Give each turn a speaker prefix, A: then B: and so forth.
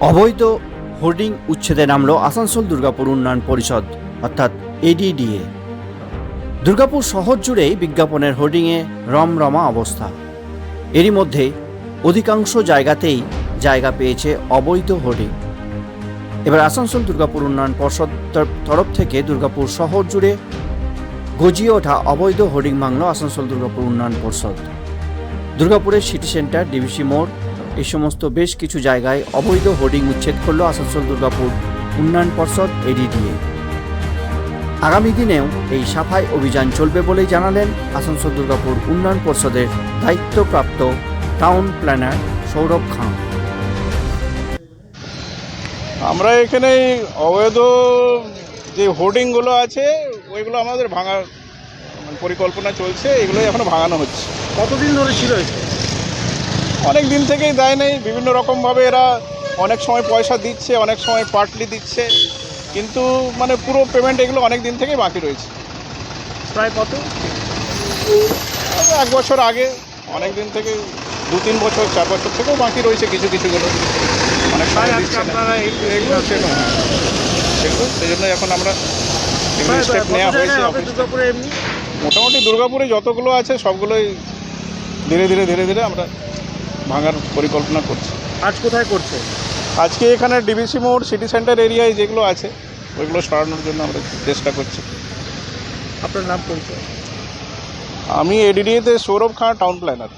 A: অবৈধ হোর্ডিং উচ্ছেদে নামল আসানসোল দুর্গাপুর উন্নয়ন পরিষদ, অর্থাৎ এডিডিএ দুর্গাপুর শহর জুড়েই বিজ্ঞাপনের হোর্ডিংয়ে রমরমা অবস্থা। এরই মধ্যে অধিকাংশ জায়গাতেই জায়গা পেয়েছে অবৈধ হোর্ডিং। এবার আসানসোল দুর্গাপুর উন্নয়ন পর্ষদ তর- তরফ থেকে দুর্গাপুর শহর জুড়ে গজিয়ে ওঠা অবৈধ হোর্ডিং মাংল আসানসোল দুর্গাপুর উন্নয়ন পর্ষদ। দুর্গাপুরের সিটি সেন্টার ডিভিসি মোড় এই সমস্ত বেশ কিছু জায়গায় অবৈধ হোর্ডিং উচ্ছেদ করল আসানসোল দুর্গাপুর উন্নয়ন পর্ষদ এডিডিএ। আগামী দিনেও এই সাফাই অভিযান চলবে বলেই জানালেন আসানসোল দুর্গাপুর উন্নয়ন পর্ষদের দায়িত্বপ্রাপ্ত টাউন প্ল্যানার সৌরভ খান
B: আমরা এখানে অবৈধ যে হোর্ডিংগুলো আছে ওইগুলো আমাদের ভাঙার পরিকল্পনা চলছে এগুলোই এখনও ভাঙানো হচ্ছে।
C: কতদিন ধরে ছিল এটা?
B: অনেক দিন থেকেই দেয় নেই। বিভিন্ন রকমভাবে এরা অনেক সময় পয়সা দিচ্ছে অনেক সময় পার্টলি দিচ্ছে। কিন্তু মানে পুরো পেমেন্ট এগুলো অনেক দিন থেকেই বাকি রয়েছে।
C: প্রায় কত?
B: এক বছর আগে অনেক দিন থেকে দু তিন বছর চার বছর থেকেও বাকি রয়েছে কিছু কিছুগুলো অনেক সময়
C: প্রায়
B: দিচ্ছে না।
C: আপনারা এই
B: সেগুলো হ্যাঁ। সেই জন্য এখন আমরা স্টেপ নেওয়া হয়েছে মোটামুটি দুর্গাপুরে যতগুলো আছে সবগুলোই ধীরে ধীরে ধীরে ধীরে আমরা ভাঙার পরিকল্পনা করছে।
C: আজ কোথায় করছে?
B: আজকে এখানে ডিবিসি মোড় সিটি সেন্টার এরিয়ায় যেগুলো আছে ওইগুলো সরানোর জন্য আমরা চেষ্টা করছি।
C: আপনার নাম পরিচয়
B: আমি এডিডিএতে সৌরভ খাঁ টাউন প্ল্যানার।